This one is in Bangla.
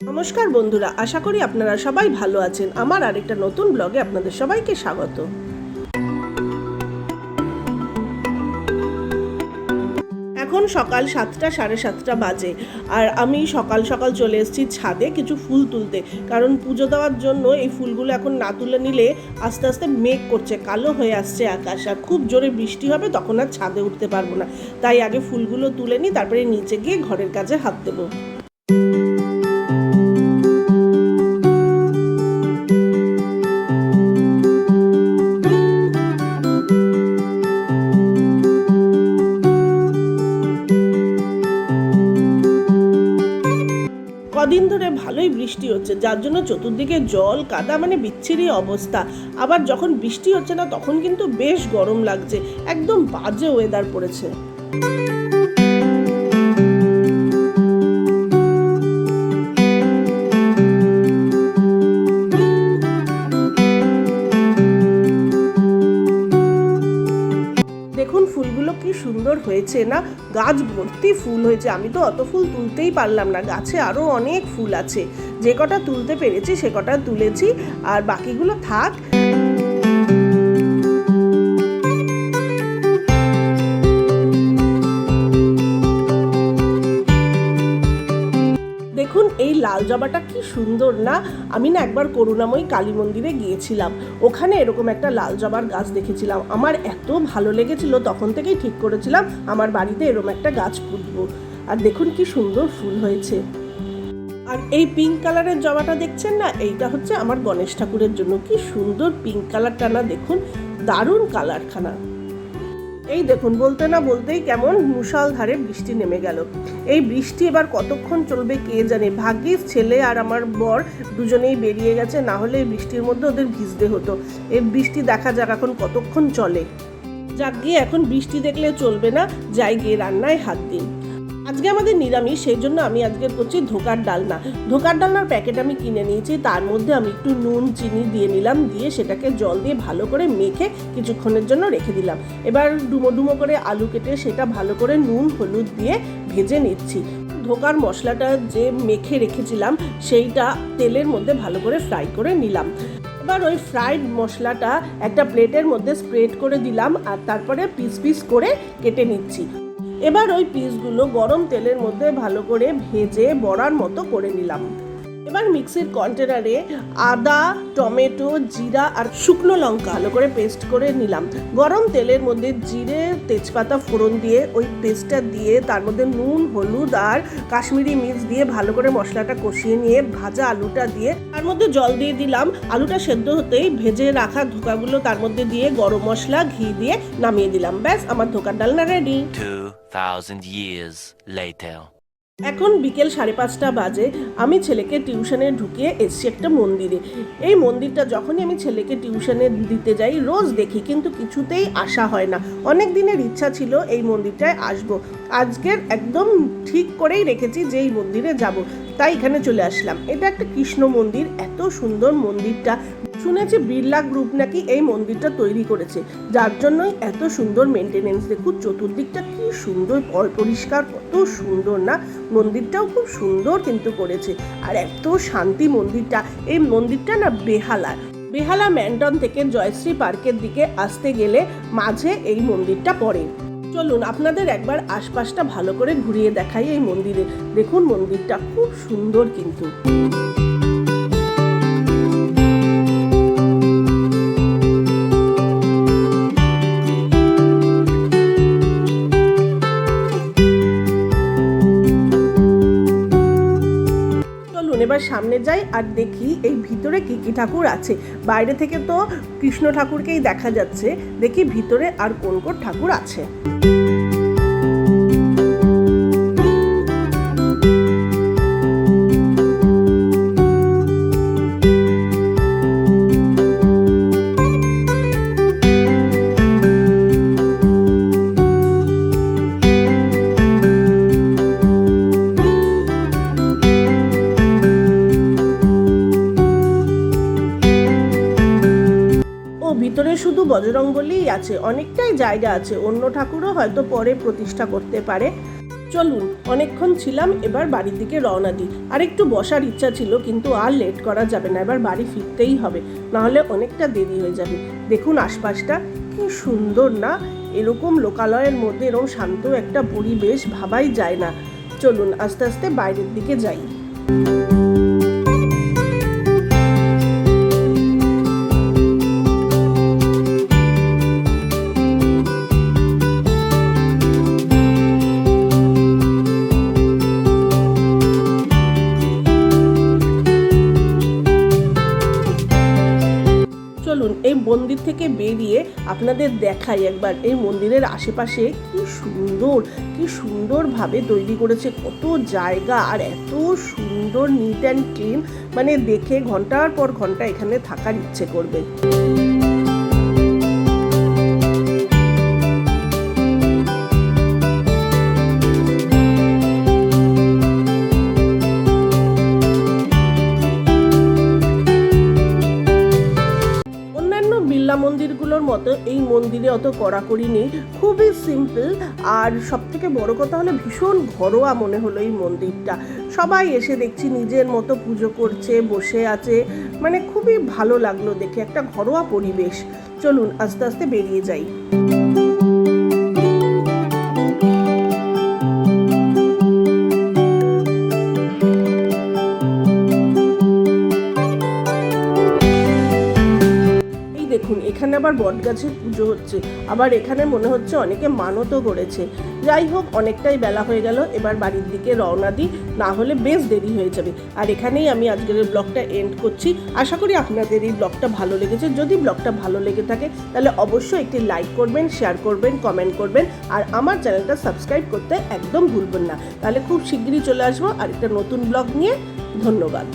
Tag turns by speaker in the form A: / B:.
A: নমস্কার বন্ধুরা, আশা করি আপনারা সবাই ভালো আছেন। আমার আরেকটা নতুন ব্লগে আপনাদের সবাইকে স্বাগত। এখন সকাল সাতটা, সাড়ে সাতটা বাজে, আর আমি সকাল সকাল চলে এসেছি ছাদে কিছু ফুল তুলতে। কারণ পুজো দেওয়ার জন্য এই ফুলগুলো এখন না তুলে নিলে আস্তে আস্তে মেঘ করছে, কালো হয়ে আসছে আকাশ। আর খুব জোরে বৃষ্টি হবে, তখন আর ছাদে উঠতে পারব না। তাই আগে ফুলগুলো তুলে নিই, তারপরে নিচে গিয়ে ঘরের কাজে হাত দেবো। কদিন ধরে ভালোই বৃষ্টি হচ্ছে, যার জন্য চতুর্দিকে জল, কাদা মানে বিচ্ছিরি অবস্থা। আবার যখন বৃষ্টি হচ্ছে না, তখন কিন্তু বেশ গরম লাগছে, একদম বাজে ওয়েদার পড়েছে। ফুলগুলো কি সুন্দর হয়েছে না? গাছ ভর্তি ফুল হয়েছে। আমি তো অত ফুল তুলতেই পারলাম না। গাছে আরও অনেক ফুল আছে। যে কটা তুলতে পেরেছি, সে কটা তুলেছি। আর বাকিগুলো থাক লাল জবাটা কি সুন্দর না? আমি না একবার করুণাময়ী কালী মন্দিরে গিয়েছিলাম। ওখানে এরকম একটা লাল জবার গাছ দেখেছিলাম। আমার এত ভালো লেগেছিল, তখন থেকেই ঠিক করেছিলাম আমার বাড়িতে এরকম একটা গাছ পুঁতবো। আর দেখুন কি সুন্দর ফুল হয়েছে। আর এই পিঙ্ক কালারের জবাটা দেখছেন না? এইটা হচ্ছে আমার গণেশ ঠাকুরের জন্য। কি সুন্দর পিঙ্ক কালারটা না দেখুন। দারুণ কালারখানা এই দেখুন, বলতে না বলতেই কেমন মুষালধারে বৃষ্টি নেমে গেল। এই বৃষ্টি এবার কতক্ষণ চলবে কে জানে? ভাগ্যিস ছেলে আর আমার বর দুজনেই বেরিয়ে গেছে, না হলে এই বৃষ্টির মধ্যে ওদের ভিজতে হতো। এই বৃষ্টি দেখা যাক এখন কতক্ষণ চলে। যাক গিয়ে, এখন বৃষ্টি দেখলে চলবে না, যাই গিয়ে রান্নায় হাত দিন আজকে আমাদের নিরামিষ, সেই জন্য আমি আজকে করছি ধোকার ডালনা। ধোকার ডালনার প্যাকেট আমি কিনে নিয়েছি, তার মধ্যে আমি একটু নুন, চিনি দিয়ে নিলাম, দিয়ে সেটাকে জল দিয়ে ভালো করে মেখে কিছুক্ষণের জন্য রেখে দিলাম। এবার ডুমো ডুমো করে আলু কেটে সেটা ভালো করে নুন, হলুদ দিয়ে ভেজে নিচ্ছি। ধোকার মশলাটা যে মেখে রেখেছিলাম, সেইটা তেলের মধ্যে ভালো করে ফ্রাই করে নিলাম। এবার ওই ফ্রাইড মশলাটা একটা প্লেটের মধ্যে স্প্রেড করে দিলাম, আর তারপরে পিস পিস করে কেটে নিচ্ছি। এবার ওই পিসগুলো গরম তেলের মধ্যে ভালো করে ভেজে বড়ার মতো করে নিলাম। এবার মিক্সির কন্টেনারে আদা টমেটো জিরা আর শুকনো লঙ্কা ভালো করে পেস্ট করে নিলাম। গরম তেলের মধ্যে জিরে তেজপাতা ফোড়ন দিয়ে ওই পেস্টটা দিয়ে তার মধ্যে নুন হলুদ আর কাশ্মীরি মির্চ দিয়ে ভালো করে মশলাটা কষিয়ে নিয়ে ভাজা আলুটা দিয়ে তার মধ্যে জল দিয়ে দিলাম। আলুটা সেদ্ধ হতেই ভেজে রাখা ধোকাগুলো তার মধ্যে দিয়ে গরম মশলা ঘি দিয়ে নামিয়ে দিলাম। ব্যাস আমার ধোকার ডালনা রেডি
B: 2,000 years later.
A: এখন বিকেল সাড়ে পাঁচটা বাজে, আমি ছেলেকে টিউশনে ঢুকিয়ে এসছি একটা মন্দিরে। এই মন্দিরটা যখনই আমি ছেলেকে টিউশনে দিতে যাই, রোজ দেখি, কিন্তু কিছুতেই আসা হয় না। অনেক দিনের ইচ্ছা ছিল এই মন্দিরটায় আসব। আজকের একদম ঠিক করেই রেখেছি যে এই মন্দিরে যাব। তাই এখানে চলে আসলাম। এটা একটা কৃষ্ণ মন্দির, এত সুন্দর মন্দিরটা। শুনেছি বিড়লা গ্রুপ নাকি এই মন্দিরটা তৈরি করেছে। যার জন্যই এত সুন্দর মেনটেনেন্স দেখুন, চতুর্দিকটা কি সুন্দর পর- পরিষ্কার, কত সুন্দর না? মন্দিরটাও খুব সুন্দর কিন্তু করেছে। আর এত শান্তি মন্দিরটা। এই মন্দিরটা না বেহালা। বেহালা ম্যান্টন থেকে জয়শ্রী পার্কের দিকে আসতে গেলে মাঝে এই মন্দিরটা পড়ে। চলুন, আপনাদের একবার আশপাশটা ভালো করে ঘুরিয়ে দেখাই এই মন্দিরে। দেখুন, মন্দিরটা খুব সুন্দর কিন্তু। এবার সামনে যাই আর দেখি এই ভিতরে কী কী ঠাকুর আছে। বাইরে থেকে তো কৃষ্ণ ঠাকুরকেই দেখা যাচ্ছে। দেখি ভিতরে আর কোন কোন ঠাকুর আছে। ভিতরে শুধু বজরং বলেই আছে। অনেকটাই জায়গা আছে। অন্য ঠাকুরও হয়তো পরে প্রতিষ্ঠা করতে পারে। চলুন, অনেকক্ষণ ছিলাম, এবার বাড়ির দিকে রওনা দিই। আর একটু বসার ইচ্ছা ছিল, কিন্তু আর লেট করা যাবে না। এবার বাড়ি ফিরতেই হবে। নাহলে অনেকটা দেরি হয়ে যাবে। দেখুন আশপাশটা। কি সুন্দর না? এরকম লোকালয়ের মধ্যে এরকম শান্ত একটা পরিবেশ ভাবাই যায় না। চলুন, আস্তে আস্তে বাইরের দিকে যাই। চলুন এই মন্দির থেকে বেরিয়ে আপনাদের দেখাই একবার এই মন্দিরের আশেপাশে কি সুন্দর, কি সুন্দরভাবে তৈরি করেছে, কত জায়গা আর এত সুন্দর নিট অ্যান্ড ক্লিন মানে দেখে ঘণ্টার পর ঘণ্টা এখানে থাকার ইচ্ছে করবে। মতো এই মন্দিরে অত কড়াকড়ি নেই। খুবই সিম্পল আর সব থেকে বড় কথা হলো ভীষণ ঘরোয়া মনে হলো এই মন্দিরটা। সবাই এসে দেখছি নিজের মতো পুজো করছে, বসে আছে। মানে খুবই ভালো লাগল দেখে, একটা ঘরোয়া পরিবেশ। চলুন আস্তে আস্তে বেরিয়ে যাই। আবার বটগাছের পুজো হচ্ছে। আবার এখানে মনে হচ্ছে অনেকে মানতও করেছে। যাই হোক, অনেকটাই বেলা হয়ে গেল, এবার বাড়ির দিকে রওনা দিই, না হলে বেশ দেরি হয়ে যাবে। আর এখানেই আমি আজকের ব্লগটা এন্ড করছি। আশা করি আপনাদের এই ব্লগটা ভালো লেগেছে। যদি ব্লগটা ভালো লেগে থাকে, তাহলে অবশ্যই একটি লাইক করবেন শেয়ার করবেন কমেন্ট করবেন, আর আমার চ্যানেলটা সাবস্ক্রাইব করতে একদম ভুলবেন না। তাহলে খুব শিগগিরই চলে আসব আর একটা নতুন ব্লগ নিয়ে। ধন্যবাদ।